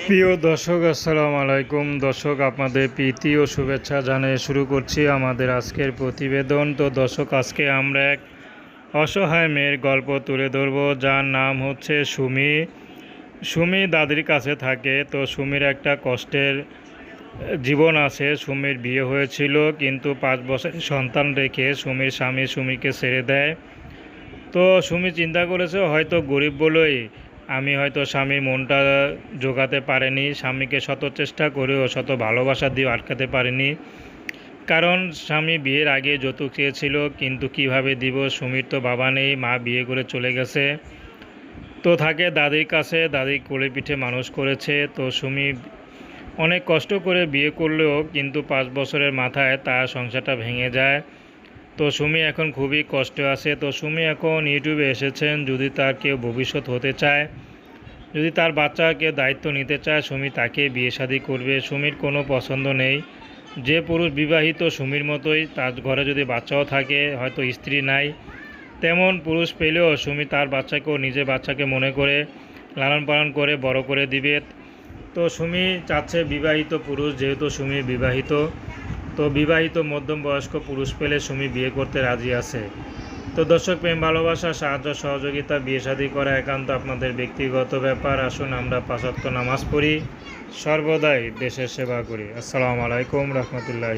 প্রিয় দর্শক, আসসালামু আলাইকুম। দর্শক, আপনাদের প্রীতি ও শুভেচ্ছা জানিয়ে শুরু করছি আমাদের আজকের প্রতিবেদন। তো দর্শক, আজকে আমরা এক অসহায় মেয়ের গল্প তুলে ধরব, যার নাম হচ্ছে সুমি। সুমি দাদির কাছে থাকে, তো সুমির একটা কষ্টের জীবন আছে। সুমির বিয়ে হয়েছিল, কিন্তু পাঁচ বছর সন্তান রেখে সুমির স্বামী সুমিকে ছেড়ে দেয়। তো সুমি চিন্তা করেছে, হয়তো গরিব বলেই আমি হয়তো স্বামীর মনটা জোগাতে পারিনি, স্বামীকে শত চেষ্টা করেও শত ভালোবাসা দিয়ে আটকাতে পারিনি। কারণ স্বামী বিয়ের আগে যৌতুক চেয়েছিল, কিন্তু কীভাবে দিব সুমির তো বাবা নেই, মা বিয়ে করে চলে গেছে। তো থাকে দাদির কাছে, দাদি কোলে পিঠে মানুষ করেছে। তো সুমি অনেক কষ্ট করে বিয়ে করলেও কিন্তু পাঁচ বছরের মাথায় তার সংসারটা ভেঙে যায়। তো সুমি এখন খুবই কষ্টে আছে। তো সুমি এখন ইউটিউবে এসেছেন, যদি তার কেউ ভবিষ্যৎ হতে চায়, যদি তার বাচ্চা কেউ দায়িত্ব নিতে চায়, সুমি তাকে বিয়ে শাদী করবে। সুমির কোনো পছন্দ নেই। যে পুরুষ বিবাহিত সুমির মতোই, তার ঘরে যদি বাচ্চাও থাকে, হয়তো স্ত্রী নাই। তেমন পুরুষ পেলেও সুমি তার বাচ্চাকেও নিজের বাচ্চাকে মনে করে, লালন পালন করে, বড় করে দিবে। তো সুমি চাচ্ছে বিবাহিত পুরুষ, যেহেতু সুমি বিবাহিত। তো বিবাহিত মধ্যম বয়স্ক পুরুষ পেলে সুমি বিয়ে করতে রাজি আছে। তো দর্শক, প্রেম, ভালোবাসা, সাহায্য, সহযোগিতা, বিয়ে শাদী করা একান্ত আপনাদের ব্যক্তিগত ব্যাপার। আসুন আমরা পাশাত্য নামাজ পড়ি। সর্বদাই দেশের সেবা করি। আসসালামু আলাইকুম রহমতুল্লাহ।